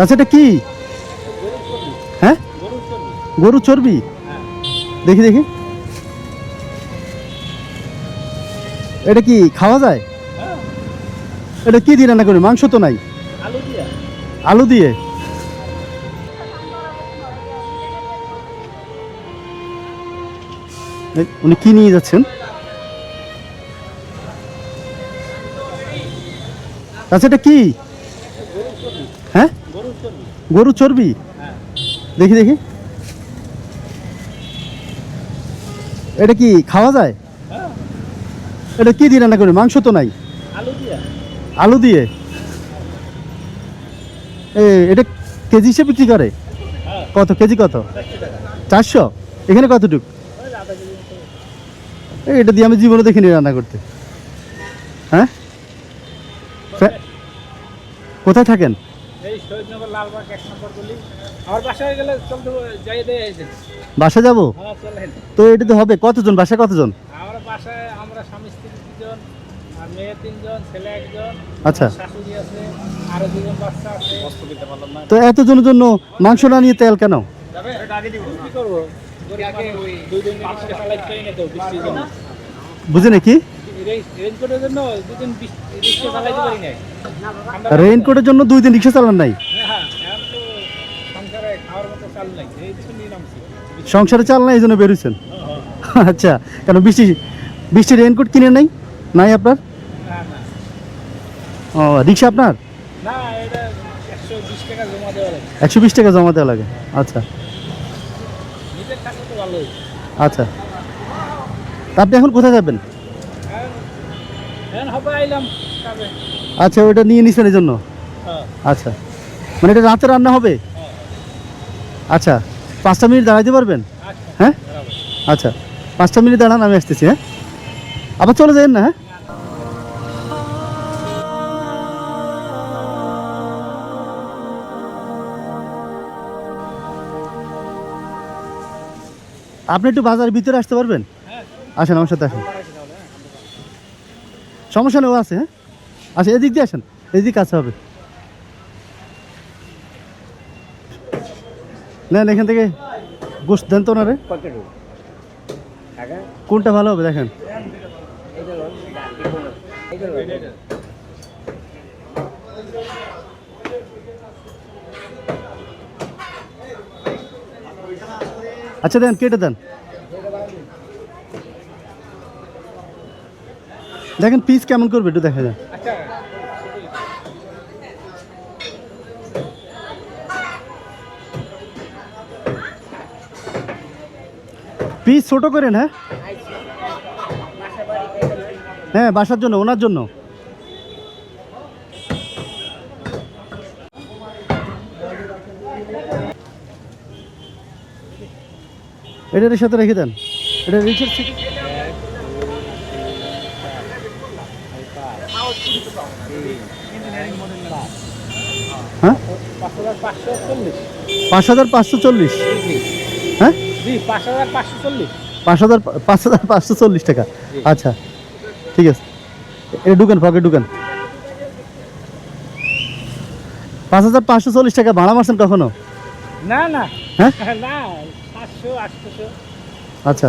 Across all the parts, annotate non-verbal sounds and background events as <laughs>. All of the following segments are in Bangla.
আচ্ছা এটা কি? হ্যাঁ? গরু চর্বি? দেখি দেখি। এটা কি খাওয়া যায়? এটা কি দিয়ে রান্না করি? মাংস তো নাই। আলু দিয়ে? উনি কি নিয়ে যাচ্ছেন? আচ্ছা এটা কি? হ্যাঁ? গরু চর্বি? দেখি দেখি। এটা কি খাওয়া যায়? এটা কি দিয়ে রান্না করি মাংস তো নাই। আলু দিয়ে। এটা কেজি হিসেবে বিক্রি করে? কত? কেজি কত? চারশো? এখানে কতটুক? এটা দিয়ে আমি জীবনে দেখিনি রান্না করতে। হ্যাঁ? কোথায় থাকেন? এই শহীদনগর লালবাগ এক নম্বর গলি। আমার বাসায় গেলে চলতে যাই দিয়ে এসে বাসা যাব? হ্যাঁ চলেন তো এটা তো হবে। কতজন? বাসায় কতজন? আমার বাসায় আমরা স্বামী স্ত্রী দুজন আর মেয়ে তিনজন ছেলে একজন আচ্ছা। আমার শাশুড়ি আছে আরও দুজন বাচ্চা আছে। কষ্ট দিতে পারলাম না। তো এতজনের জন্য মাংস না নিয়ে তেল কেন? যাবে? আগে দিব। কি করব? দুই দিন রিক্সা চালাইতে পারি তো বৃষ্টির জন্য। বুঝে নাকি? রেইনকোটের জন্য দুদিন রিক্সা চালাইতে পারি নাই। রেইনকোটের জন্য দুই দিন রিক্সা চালান নাই? হ্যাঁ সংসারে চাল নাই এই জন্য নামছি সংসারে চাল নাই এই জন্য বেরোচ্ছেন আচ্ছা কেন বৃষ্টি বৃষ্টি রেইনকোট কিনে নাই? নাই আপনার? ও রিক্সা আপনার? একশো বিশ টাকা জমা দেওয়া লাগে। আচ্ছা। আচ্ছা। আপনি এখন কোথায় যাবেন এখন এখন হবে আইলাম কাবে আচ্ছা ওইটা নিয়ে নিছেন এই জন্য হ্যাঁ। আচ্ছা। মানে এটা রাতে রান্না হবে? হ্যাঁ। আচ্ছা পাঁচটা মিনিট দাঁড়াইতে পারবেন? আচ্ছা। হ্যাঁ? আচ্ছা পাঁচটা মিনিট দাঁড়ান আমি আসতেছি হ্যাঁ? আবার চলে যাবেন না হ্যাঁ? আপনি একটু বাজারের ভিতরে আসতে পারবেন? হ্যাঁ। আসেন আমার সাথে আসেন। সমস্যা ও আছে হ্যাঁ? আচ্ছা এদিক দিয়ে আসেন, এদিক কাছে হবে। নেন, এখান থেকে গোস দেন তো ওনারে। কোনটা ভালো হবে, দেখেন। আচ্ছা দেন, কেটে দেন। দেখেন পিস কেমন করবে একটু দেখা যায় পিস ছোট করেন হ্যাঁ হ্যাঁ বাসার জন্য, ওনার জন্য। এটার সাথে রেখে দেন। এটা রিচের হ্যাঁ? পাঁচ হাজার পাঁচশো চল্লিশ। হ্যাঁ? পাঁচ হাজার পাঁচশো চল্লিশ। পাঁচ হাজার পাঁচ হাজার পাঁচশো চল্লিশ টাকা। আচ্ছা ঠিক আছে। এটা ঢুকেন পকেট ঢুকেন। পাঁচ হাজার পাঁচশো চল্লিশ টাকা ভাড়া মারছেন কখনো? না না। হ্যাঁ? না পাঁচশো আটশোশো আচ্ছা।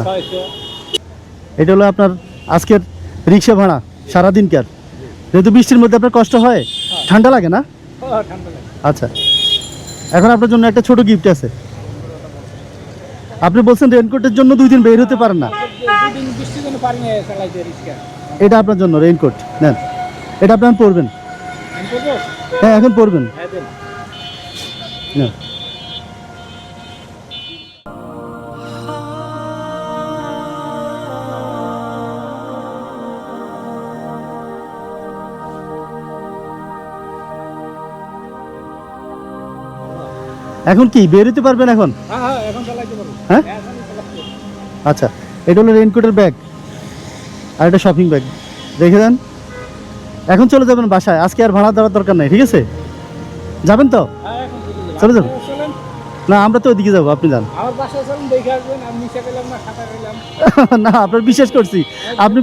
এটা হলো আপনার আজকের রিক্সা ভাড়া সারাদিনকার। যেহেতু বৃষ্টির মধ্যে আপনার কষ্ট হয় ঠান্ডা লাগে না? লাগে। আচ্ছা। এখন আপনার জন্য একটা ছোট গিফট আছে। আপনি বলছেন রেনকোটের জন্য দুই দিন বের হতে পারেন না। এটা আপনার জন্য রেইনকোট নেন। এটা আপনি এখন পরবেন। হ্যাঁ এখন পরবেন। হ্যাঁ এখন কি বেরোতে পারবেন এখন? হ্যাঁ হ্যাঁ হ্যাঁ? পারব। আচ্ছা এটা হলো রেইনকোটের ব্যাগ আর এটা শপিং ব্যাগ রেখে দেন। এখন চলে যাবেন বাসায় আজকে আর ভাড়া দেওয়ার দরকার নাই ঠিক আছে? যাবেন তো? হ্যাঁ চলে চলে যাব যাব। আপনারা চলেন। না আমরা তো ওইদিকে যাব আপনি যান। <laughs> না আপনার বিশ্বাস করছি। আপনি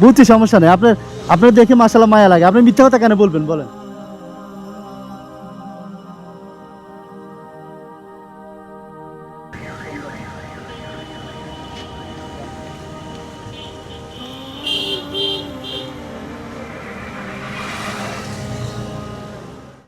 বুঝছি সমস্যা নেই। আপনার আপনার দেখে মাসালা মায়া লাগে। আপনি মিথ্যা কথা কেন বলবেন বলেন।